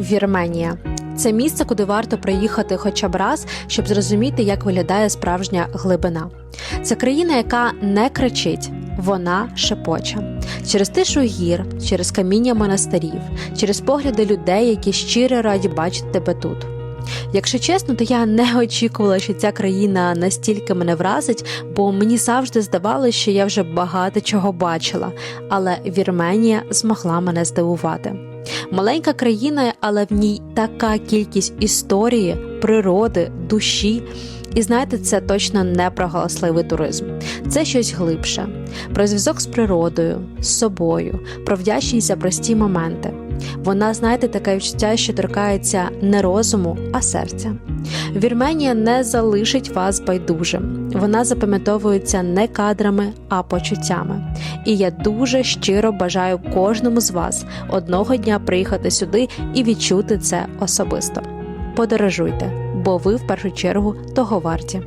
Вірменія. Це місце, куди варто приїхати хоча б раз, щоб зрозуміти, як виглядає справжня глибина. Це країна, яка не кричить, вона шепоче. Через тишу гір, через каміння монастирів, через погляди людей, які щиро раді бачити тебе тут. Якщо чесно, то я не очікувала, що ця країна настільки мене вразить, бо мені завжди здавалося, що я вже багато чого бачила, але Вірменія змогла мене здивувати. Маленька країна, але в ній така кількість історії, природи, душі. І знаєте, це точно не про галасливий туризм. Це щось глибше, про зв'язок з природою, з собою, про вдячність за прості моменти. Вона, знаєте, таке відчуття, що торкається не розуму, а серця. Вірменія не залишить вас байдужим. Вона запам'ятовується не кадрами, а почуттями. І я дуже щиро бажаю кожному з вас одного дня приїхати сюди і відчути це особисто. Подорожуйте, бо ви в першу чергу того варті.